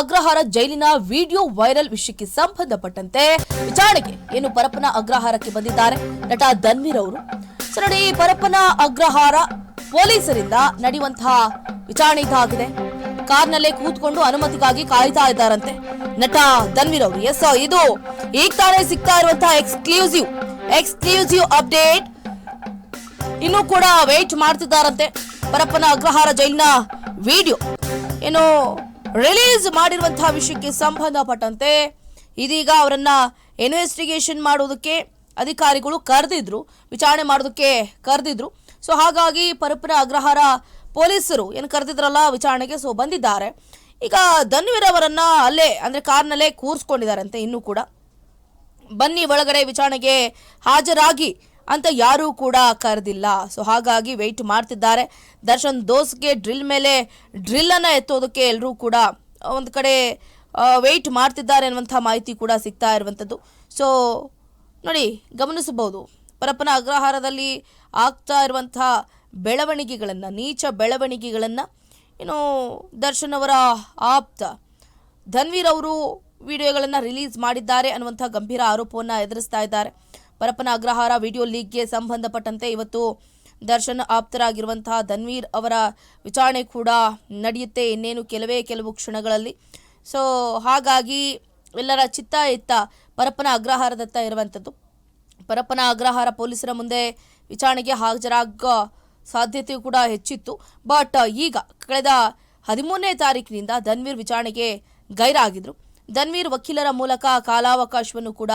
ಅಗ್ರಹಾರ ಜೈಲಿನ video viral ವಿಷಯಕ್ಕೆ ಸಂಬಂಧಪಟ್ಟಂತೆ ವಿಚಾರಣೆಗೆ ಏನು ಪರಪ್ಪನ ಅಗ್ರಹಾರಕ್ಕೆ ಬಂದಿದ್ದಾರೆ ನಟ ಧನ್ವೀರ್ ಅವರು. ಸೊ ನೋಡಿ ಪರಪ್ಪನ ಅಗ್ರಹಾರ ಪೊಲೀಸರಿಂದ ನಡೆಯುವಂತಹ ವಿಚಾರಣೆ ಇದಾಗಿದೆ. ಕಾರ್ನಲ್ಲೇ ಕೂತ್ಕೊಂಡು ಅನುಮತಿಗಾಗಿ ಕಾಯ್ತಾ ಇದ್ದಾರಂತೆ ನಟ ಧನ್ವೀರ್ ಅವರು. ಎಸ್, ಇದು ಈಗ ತಾನೇ ಸಿಗ್ತಾ ಇರುವಂತಹ ಎಕ್ಸ್ಕ್ಲೂಸಿವ್ ಎಕ್ಸ್ಕ್ಲೂಸಿವ್ ಅಪ್ಡೇಟ್. ಇನ್ನೂ ಕೂಡ ವೇಟ್ ಮಾಡ್ತಿದ್ದಾರಂತೆ ಪರಪ್ಪನ ಅಗ್ರಹಾರ ಜೈಲಿನ ವಿಡಿಯೋ. ಏನು ರಿಲೀಸ್ ಮಾಡಿರುವಂತಹ ವಿಷಯಕ್ಕೆ ಸಂಬಂಧಪಟ್ಟಂತೆ ಇದೀಗ ಅವರನ್ನ ಇನ್ವೆಸ್ಟಿಗೇಷನ್ ಮಾಡೋದಕ್ಕೆ ಅಧಿಕಾರಿಗಳು ಕರೆದಿದ್ರು, ವಿಚಾರಣೆ ಮಾಡೋದಕ್ಕೆ ಕರೆದಿದ್ರು. ಸೊ ಹಾಗಾಗಿ ಪರಪರ ಅಗ್ರಹಾರ ಪೊಲೀಸರು ಏನು ಕರೆದಿದ್ರಲ್ಲ ವಿಚಾರಣೆಗೆ ಸೊ ಬಂದಿದ್ದಾರೆ. ಈಗ ಧನ್ವೀರ್ ಅವರನ್ನ ಅಲ್ಲೇ, ಅಂದ್ರೆ ಕಾರ್ನಲ್ಲೇ ಕೂರಿಸ್ಕೊಂಡಿದ್ದಾರಂತೆ ಇನ್ನೂ ಕೂಡ. ಬನ್ನಿ, ಒಳಗಡೆ ವಿಚಾರಣೆಗೆ ಹಾಜರಾಗಿ ಅಂತ ಯಾರೂ ಕೂಡ ಕರೆದಿಲ್ಲ. ಸೊ ಹಾಗಾಗಿ ವೆಯ್ಟ್ ಮಾಡ್ತಿದ್ದಾರೆ. ದರ್ಶನ್ ದೋಸ್ಗೆ ಡ್ರಿಲ್ ಮೇಲೆ ಡ್ರಿಲ್ಲನ್ನು ಎತ್ತೋದಕ್ಕೆ ಎಲ್ಲರೂ ಕೂಡ ಒಂದು ಕಡೆ ವೆಯ್ಟ್ ಮಾಡ್ತಿದ್ದಾರೆ ಅನ್ನುವಂಥ ಮಾಹಿತಿ ಕೂಡ ಸಿಗ್ತಾ ಇರುವಂಥದ್ದು ಸೊ ನೋಡಿ, ಗಮನಿಸಬಹುದು. ಪರಪ್ಪನ ಅಗ್ರಹಾರದಲ್ಲಿ ಆಗ್ತಾ ಇರುವಂಥ ಬೆಳವಣಿಗೆಗಳನ್ನು, ನೀಚ ಬೆಳವಣಿಗೆಗಳನ್ನು, ಏನು ದರ್ಶನ್ ಅವರ ಆಪ್ತ ಧನ್ವೀರ್ ಅವರು ವಿಡಿಯೋಗಳನ್ನು ರಿಲೀಸ್ ಮಾಡಿದ್ದಾರೆ ಅನ್ನುವಂಥ ಗಂಭೀರ ಆರೋಪವನ್ನು ಎದುರಿಸ್ತಾ ಇದ್ದಾರೆ. ಪರಪ್ಪನ ಅಗ್ರಹಾರ ವಿಡಿಯೋ ಲೀಕ್ಗೆ ಸಂಬಂಧಪಟ್ಟಂತೆ ಇವತ್ತು ದರ್ಶನ್ ಆಪ್ತರಾಗಿರುವಂತಹ ಧನ್ವೀರ್ ಅವರ ವಿಚಾರಣೆ ಕೂಡ ನಡೆಯುತ್ತೆ. ಇನ್ನೇನು ಕೆಲವೇ ಕೆಲವು ಕ್ಷಣಗಳಲ್ಲಿ. ಸೊ ಹಾಗಾಗಿ ಎಲ್ಲರ ಚಿತ್ತ ಇತ್ತ ಪರಪ್ಪನ ಅಗ್ರಹಾರದತ್ತ ಇರುವಂಥದ್ದು ಪರಪ್ಪನ ಅಗ್ರಹಾರ ಪೊಲೀಸರ ಮುಂದೆ ವಿಚಾರಣೆಗೆ ಹಾಜರಾಗ ಸಾಧ್ಯತೆಯು ಕೂಡ ಹೆಚ್ಚಿತ್ತು. ಬಟ್ ಈಗ ಕಳೆದ ಹದಿಮೂರನೇ ತಾರೀಕಿನಿಂದ ಧನ್ವೀರ್ ವಿಚಾರಣೆಗೆ ಗೈರಾಗಿದ್ರು. ಧನ್ವೀರ್ ವಕೀಲರ ಮೂಲಕ ಕಾಲಾವಕಾಶವನ್ನು ಕೂಡ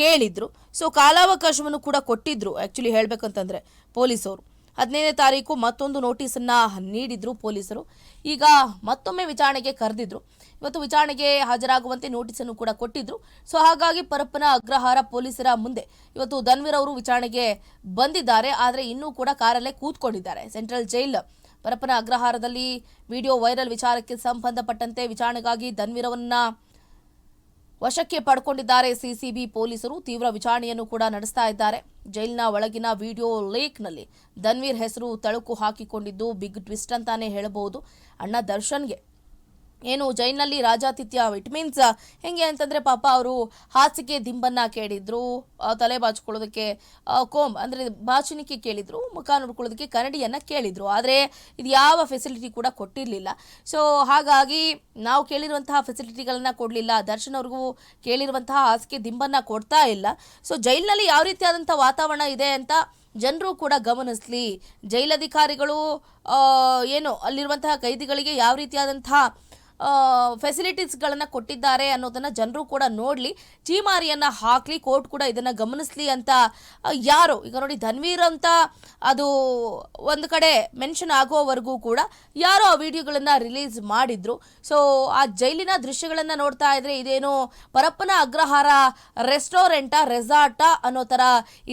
ಕೇಳಿದ್ರು. ಸೊ ಕಾಲಾವಕಾಶವನ್ನು ಕೂಡ ಕೊಟ್ಟಿದ್ರು. ಆ್ಯಕ್ಚುಲಿ ಹೇಳಬೇಕಂತಂದ್ರೆ ಪೊಲೀಸರು ಹದಿನೈದನೇ ತಾರೀಕು ಮತ್ತೊಂದು ನೋಟಿಸನ್ನು ನೀಡಿದ್ರು ಪೊಲೀಸರು. ಈಗ ಮತ್ತೊಮ್ಮೆ ವಿಚಾರಣೆಗೆ ಕರೆದಿದ್ರು. ಇವತ್ತು ವಿಚಾರಣೆಗೆ ಹಾಜರಾಗುವಂತೆ ನೋಟಿಸನ್ನು ಕೂಡ ಕೊಟ್ಟಿದ್ರು. ಸೊ ಹಾಗಾಗಿ ಪರಪ್ಪನ ಅಗ್ರಹಾರ ಪೊಲೀಸರ ಮುಂದೆ ಇವತ್ತು ಧನ್ವೀರ್ ಅವರು ವಿಚಾರಣೆಗೆ ಬಂದಿದ್ದಾರೆ. ಆದರೆ ಇನ್ನೂ ಕೂಡ ಕಾರಲ್ಲೇ ಕೂತ್ಕೊಂಡಿದ್ದಾರೆ. ಸೆಂಟ್ರಲ್ ಜೈಲ್ ಪರಪ್ಪನ ಅಗ್ರಹಾರದಲ್ಲಿ ವಿಡಿಯೋ ವೈರಲ್ ವಿಚಾರಕ್ಕೆ ಸಂಬಂಧಪಟ್ಟಂತೆ ವಿಚಾರಣೆಗಾಗಿ ಧನ್ವೀರ್ ಅವರನ್ನ ವಶಕ್ಕೆ ಪಡ್ಕೊಂಡಿದ್ದಾರೆ ಸಿಸಿಬಿ ಪೊಲೀಸರು. ತೀವ್ರ ವಿಚಾರಣೆಯನ್ನು ಕೂಡ ನಡೆಸ್ತಾ ಇದ್ದಾರೆ. ಜೈಲಿನ ಒಳಗಿನ ವಿಡಿಯೋ ಲೇಕ್ನಲ್ಲಿ ಧನ್ವೀರ್ ಹೆಸರು ತಳುಕು ಹಾಕಿಕೊಂಡಿದ್ದು, ಬಿಗ್ ಟ್ವಿಸ್ಟ್ ಅಂತಾನೆ ಹೇಳಬಹುದು. ಅಣ್ಣ ದರ್ಶನ್ಗೆ ಏನು ಜೈಲಿನಲ್ಲಿ ರಾಜಾತಿಥ್ಯ ಇಟ್ ಮೀನ್ಸ್ ಹೆಂಗೆ ಅಂತಂದ್ರೆ ಪಾಪ ಅವರು ಹಾಸಿಗೆ ದಿಂಬನ್ನ ಕೇಳಿದ್ರು ತಲೆ ಬಾಚ್ಕೊಳ್ಳೋದಕ್ಕೆ ಕೋಮ್, ಅಂದ್ರೆ ಬಾಚಿನಿಕೆ ಕೇಳಿದ್ರು, ಮುಖ ನೋಡ್ಕೊಳ್ಳೋದಕ್ಕೆ ಕನ್ನಡಿಯನ್ನ ಕೇಳಿದ್ರು. ಆದರೆ ಇದು ಯಾವ ಫೆಸಿಲಿಟಿ ಕೂಡ ಕೊಟ್ಟಿರಲಿಲ್ಲ. ಸೊ ಹಾಗಾಗಿ ನಾವು ಕೇಳಿರುವಂತಹ ಫೆಸಿಲಿಟಿಗಳನ್ನ ಕೊಡಲಿಲ್ಲ, ದರ್ಶನ್ ಅವ್ರಿಗೂ ಕೇಳಿರುವಂತಹ ಹಾಸಿಗೆ ದಿಂಬನ್ನ ಕೊಡ್ತಾ ಇಲ್ಲ. ಸೊ ಜೈಲಿನಲ್ಲಿ ಯಾವ ರೀತಿಯಾದಂಥ ವಾತಾವರಣ ಇದೆ ಅಂತ ಜನರು ಕೂಡ ಗಮನಿಸಲಿ. ಜೈಲಧಿಕಾರಿಗಳು ಏನು, ಅಲ್ಲಿರುವಂತಹ ಕೈದಿಗಳಿಗೆ ಯಾವ ರೀತಿಯಾದಂತಹ ಫೆಸಿಲಿಟೀಸ್ಗಳನ್ನು ಕೊಟ್ಟಿದ್ದಾರೆ ಅನ್ನೋದನ್ನ ಜನರು ಕೂಡ ನೋಡಲಿ. ಚೀಮಾರಿಯನ್ನ ಹಾಕ್ಲಿ, ಕೋರ್ಟ್ ಕೂಡ ಇದನ್ನ ಗಮನಿಸಲಿ ಅಂತ ಯಾರು? ಈಗ ನೋಡಿ, ಧನ್ವೀರ್ ಅಂತ ಅದು ಒಂದು ಕಡೆ ಮೆನ್ಷನ್ ಆಗೋವರೆಗೂ ಕೂಡ ಯಾರೋ ಆ ವಿಡಿಯೋಗಳನ್ನು ರಿಲೀಸ್ ಮಾಡಿದ್ರು. ಸೊ ಆ ಜೈಲಿನ ದೃಶ್ಯಗಳನ್ನು ನೋಡ್ತಾ ಇದ್ರೆ ಇದೇನು ಪರಪ್ಪನ ಅಗ್ರಹಾರ ರೆಸ್ಟೋರೆಂಟಾ ರೆಸಾರ್ಟಾ ಅನ್ನೋ ಥರ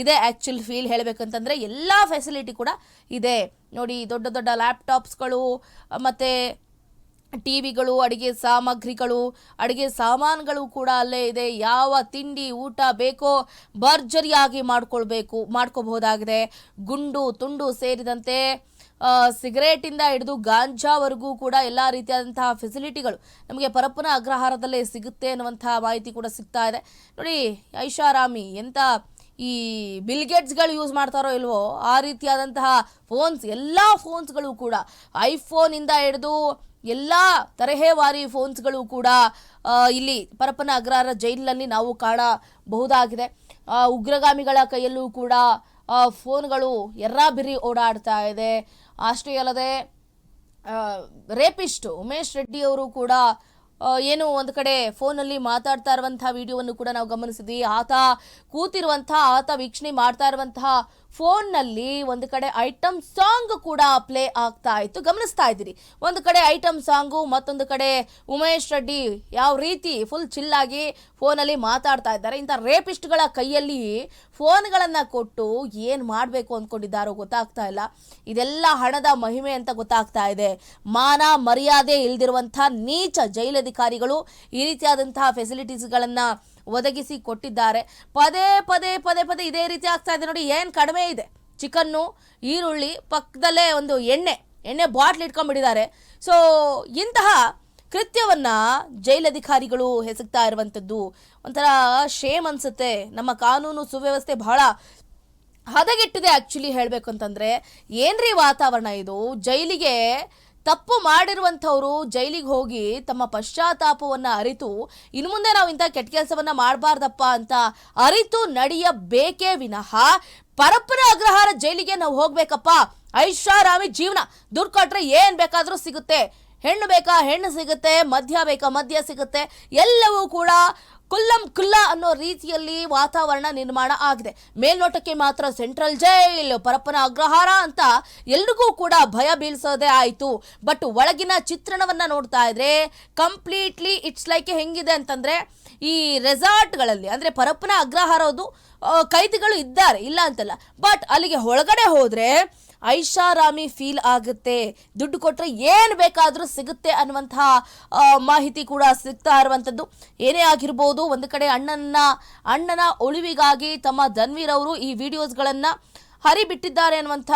ಇದೆ ಆ್ಯಕ್ಚುಲ್ ಫೀಲ್ ಹೇಳಬೇಕಂತಂದರೆ, ಎಲ್ಲ ಫೆಸಿಲಿಟಿ ಕೂಡ ಇದೆ. ನೋಡಿ, ದೊಡ್ಡ ದೊಡ್ಡ ಲ್ಯಾಪ್ಟಾಪ್ಸ್ಗಳು ಮತ್ತು ಟಿವಿಗಳು, ಅಡುಗೆ ಸಾಮಗ್ರಿಗಳು, ಅಡುಗೆ ಸಾಮಾನುಗಳು ಕೂಡ ಅಲ್ಲೇ ಇದೆ. ಯಾವ ತಿಂಡಿ, ಊಟ ಬೇಕೋ ಭರ್ಜರಿಯಾಗಿ ಮಾಡ್ಕೊಳ್ಬೇಕು, ಮಾಡ್ಕೋಬಹುದಾಗಿದೆ. ಗುಂಡು, ತುಂಡು ಸೇರಿದಂತೆ ಸಿಗರೇಟಿಂದ ಹಿಡಿದು ಗಾಂಜಾವರೆಗೂ ಕೂಡ ಎಲ್ಲ ರೀತಿಯಾದಂತಹ ಫೆಸಿಲಿಟಿಗಳು ನಮಗೆ ಪರಪ್ಪನ ಅಗ್ರಹಾರದಲ್ಲೇ ಸಿಗುತ್ತೆ ಅನ್ನುವಂತಹ ಮಾಹಿತಿ ಕೂಡ ಸಿಗ್ತಾ ಇದೆ. ನೋಡಿ, ಐಷಾರಾಮಿ ಎಂಥ ಈ ಬಿಲ್ಗೆಟ್ಸ್ಗಳು ಯೂಸ್ ಮಾಡ್ತಾರೋ ಇಲ್ವೋ, ಆ ರೀತಿಯಾದಂತಹ ಫೋನ್ಸ್ ಎಲ್ಲ ಫೋನ್ಸ್ಗಳು ಕೂಡ ಐಫೋನಿಂದ ಹಿಡಿದು ಎಲ್ಲ ತರಹೇವಾರಿ ಫೋನ್ಸ್ಗಳು ಕೂಡ ಇಲ್ಲಿ ಪರಪ್ಪನ ಅಗ್ರಹಾರ ಜೈಲಿನಲ್ಲಿ ನಾವು ಕಾಣಬಹುದಾಗಿದೆ. ಉಗ್ರಗಾಮಿಗಳ ಕೈಯಲ್ಲೂ ಕೂಡ ಫೋನ್ಗಳು ಎರ್ರಾಬಿರಿ ಓಡಾಡ್ತಾ ಇದೆ. ಅಷ್ಟೇ ಅಲ್ಲದೆ ರೇಪಿಸ್ಟ್ ಉಮೇಶ್ ರೆಡ್ಡಿ ಅವರು ಕೂಡ ಏನು ಒಂದು ಕಡೆ ಫೋನಲ್ಲಿ ಮಾತಾಡ್ತಾ ಇರುವಂತಹ ವಿಡಿಯೋವನ್ನು ಕೂಡ ನಾವು ಗಮನಿಸಿದ್ವಿ. ಆತ ಕೂತಿರುವಂತಹ, ಆತ ವೀಕ್ಷಣೆ ಮಾಡ್ತಾ ಇರುವಂತಹ ಫೋನ್ನಲ್ಲಿ ಒಂದು ಕಡೆ ಐಟಮ್ ಸಾಂಗ್ ಕೂಡ ಪ್ಲೇ ಆಗ್ತಾ ಇತ್ತು. ಗಮನಿಸ್ತಾ ಇದ್ದೀರಿ. ಒಂದು ಕಡೆ ಐಟಮ್ ಸಾಂಗು, ಮತ್ತೊಂದು ಕಡೆ ಉಮೇಶ್ ರೆಡ್ಡಿ ಯಾವ ರೀತಿ ಫುಲ್ ಚಿಲ್ಲಾಗಿ ಫೋನಲ್ಲಿ ಮಾತಾಡ್ತಾ ಇದ್ದಾರೆ. ಇಂಥ ರೇಪಿಸ್ಟ್ಗಳ ಕೈಯಲ್ಲಿ ಫೋನ್ಗಳನ್ನು ಕೊಟ್ಟು ಏನು ಮಾಡಬೇಕು ಅಂದ್ಕೊಂಡಿದ್ದಾರೋ ಗೊತ್ತಾಗ್ತಾ ಇಲ್ಲ. ಇದೆಲ್ಲ ಹಣದ ಮಹಿಮೆ ಅಂತ ಗೊತ್ತಾಗ್ತಾ ಇದೆ. ಮಾನ ಮರ್ಯಾದೆ ಇಲ್ದಿರುವಂಥ ನೀಚ ಜೈಲಧಿಕಾರಿಗಳು ಈ ರೀತಿಯಾದಂತಹ ಫೆಸಿಲಿಟೀಸ್ಗಳನ್ನು ಒದಗಿಸಿ ಕೊಟ್ಟಿದ್ದಾರೆ. ಪದೇ ಪದೇ ಪದೇ ಪದೇ ಇದೇ ರೀತಿ ಆಗ್ತಾ ಇದೆ ನೋಡಿ, ಏನು ಕಡಿಮೆ ಇದೆ. ಚಿಕನ್ನು, ಈರುಳ್ಳಿ, ಪಕ್ಕದಲ್ಲೇ ಒಂದು ಎಣ್ಣೆ ಎಣ್ಣೆ ಬಾಟ್ಲ್ ಇಟ್ಕೊಂಡ್ಬಿಟ್ಟಿದ್ದಾರೆ. ಸೊ ಇಂತಹ ಕೃತ್ಯವನ್ನ ಜೈಲಧಿಕಾರಿಗಳು ಹೆಸಗ್ತಾ ಇರುವಂತದ್ದು ಒಂಥರ ಶೇಮ್ ಅನ್ಸುತ್ತೆ. ನಮ್ಮ ಕಾನೂನು ಸುವ್ಯವಸ್ಥೆ ಬಹಳ ಹದಗೆಟ್ಟಿದೆ ಆ್ಯಕ್ಚುಲಿ ಹೇಳಬೇಕು ಅಂತಂದ್ರೆ ಏನ್ರಿ ವಾತಾವರಣ ಇದು? ಜೈಲಿಗೆ ತಪ್ಪು ಮಾಡಿರುವಂಥವರು ಜೈಲಿಗೆ ಹೋಗಿ ತಮ್ಮ ಪಶ್ಚಾತ್ತಾಪವನ್ನು ಅರಿತು, ಇನ್ನು ಮುಂದೆ ನಾವು ಇಂಥ ಕೆಟ್ಟ ಕೆಲಸವನ್ನ ಮಾಡಬಾರ್ದಪ್ಪ ಅಂತ ಅರಿತು ನಡೆಯಬೇಕೇ ವಿನಃ ಪರಪ್ಪನ ಅಗ್ರಹಾರ ಜೈಲಿಗೆ ನಾವು ಹೋಗ್ಬೇಕಪ್ಪ. ಐಷಾರಾಮಿ ಜೀವನ ದುಡ್ಡು ಕೊಟ್ರೆ ಏನ್ ಬೇಕಾದರೂ ಸಿಗುತ್ತೆ. ಹೆಣ್ಣು ಬೇಕಾ ಹೆಣ್ಣು ಸಿಗುತ್ತೆ ಮದ್ಯ ಬೇಕಾ ಮದ್ಯ ಸಿಗುತ್ತೆ ಎಲ್ಲವೂ ಕೂಡ ಕುಲ್ಲಂ ಕುಲ್ಲ ಅನ್ನೋ ರೀತಿಯಲ್ಲಿ ವಾತಾವರಣ ನಿರ್ಮಾಣ ಆಗಿದೆ. ಮೇಲ್ನೋಟಕ್ಕೆ ಮಾತ್ರ ಸೆಂಟ್ರಲ್ ಜೈಲ್ ಪರಪ್ಪನ ಅಗ್ರಹಾರ ಅಂತ ಎಲ್ರಿಗೂ ಕೂಡ ಭಯ ಬೀಳ್ಸೋದೇ ಆಯಿತು. ಬಟ್ ಒಳಗಿನ ಚಿತ್ರಣವನ್ನ ನೋಡ್ತಾ ಇದ್ರೆ ಕಂಪ್ಲೀಟ್ಲಿ ಇಟ್ಸ್ ಲೈಕ್ ಹೆಂಗಿದೆ ಅಂತಂದ್ರೆ ಈ ರೆಸಾರ್ಟ್ಗಳಲ್ಲಿ ಅಂದ್ರೆ ಪರಪ್ಪನ ಅಗ್ರಹಾರದು ಆ, ಕೈದಿಗಳು ಇದ್ದಾರೆ ಇಲ್ಲ ಅಂತಲ್ಲ. ಬಟ್ ಅಲ್ಲಿಗೆ ಒಳಗಡೆ ಹೋದ್ರೆ ಐಷಾರಾಮಿ ಫೀಲ್ ಆಗುತ್ತೆ. ದುಡ್ಡು ಕೊಟ್ಟರೆ ಏನು ಬೇಕಾದರೂ ಸಿಗುತ್ತೆ ಅನ್ನುವಂತಹ ಮಾಹಿತಿ ಕೂಡ ಸಿಗ್ತಾ ಇರುವಂಥದ್ದು ಏನೇ ಆಗಿರ್ಬೋದು, ಒಂದು ಕಡೆ ಅಣ್ಣನ ಅಣ್ಣನ ಉಳಿವಿಗಾಗಿ ತಮ್ಮ ಧನ್ವೀರ್ ಅವರು ಈ ವಿಡಿಯೋಸ್ಗಳನ್ನು ಹರಿಬಿಟ್ಟಿದ್ದಾರೆ ಅನ್ನುವಂಥ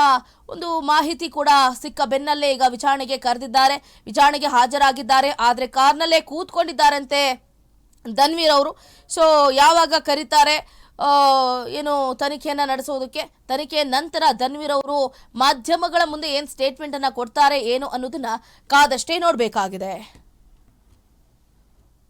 ಒಂದು ಮಾಹಿತಿ ಕೂಡ ಸಿಕ್ಕ ಬೆನ್ನಲ್ಲೇ ಈಗ ವಿಚಾರಣೆಗೆ ಕರೆದಿದ್ದಾರೆ. ವಿಚಾರಣೆಗೆ ಹಾಜರಾಗಿದ್ದಾರೆ. ಆದರೆ ಕಾರ್ನಲ್ಲೇ ಕೂತ್ಕೊಂಡಿದ್ದಾರಂತೆ ಧನ್ವೀರ್ ಅವರು. ಸೊ ಯಾವಾಗ ಕರೀತಾರೆ? ಏನು ತನಿಖೆಯನ್ನ ನಡೆಸೋದಕ್ಕೆ ತನಿಖೆ ನಂತರ ಧನ್ವೀರ್ ಅವರು ಮಾಧ್ಯಮಗಳ ಮುಂದೆ ಏನು ಸ್ಟೇಟ್ಮೆಂಟ್ ಅನ್ನ ಕೊಡ್ತಾರೆ, ಏನು ಅನ್ನೋದನ್ನ ಕಾದಷ್ಟೇ ನೋಡಬೇಕಾಗಿದೆ.